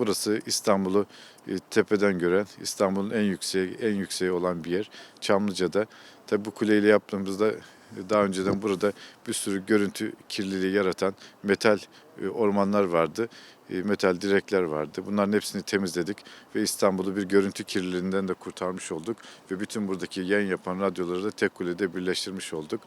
burası İstanbul'u e, tepeden gören, İstanbul'un en yükseği, en yükseği olan bir yer. Çamlıca'da. Tabi bu kuleyle yaptığımızda e, daha önceden burada bir sürü görüntü kirliliği yaratan metal e, ormanlar vardı. E, Metal direkler vardı. Bunların hepsini temizledik ve İstanbul'u bir görüntü kirliliğinden de kurtarmış olduk ve bütün buradaki yayın yapan radyoları da tek kulede birleştirmiş olduk.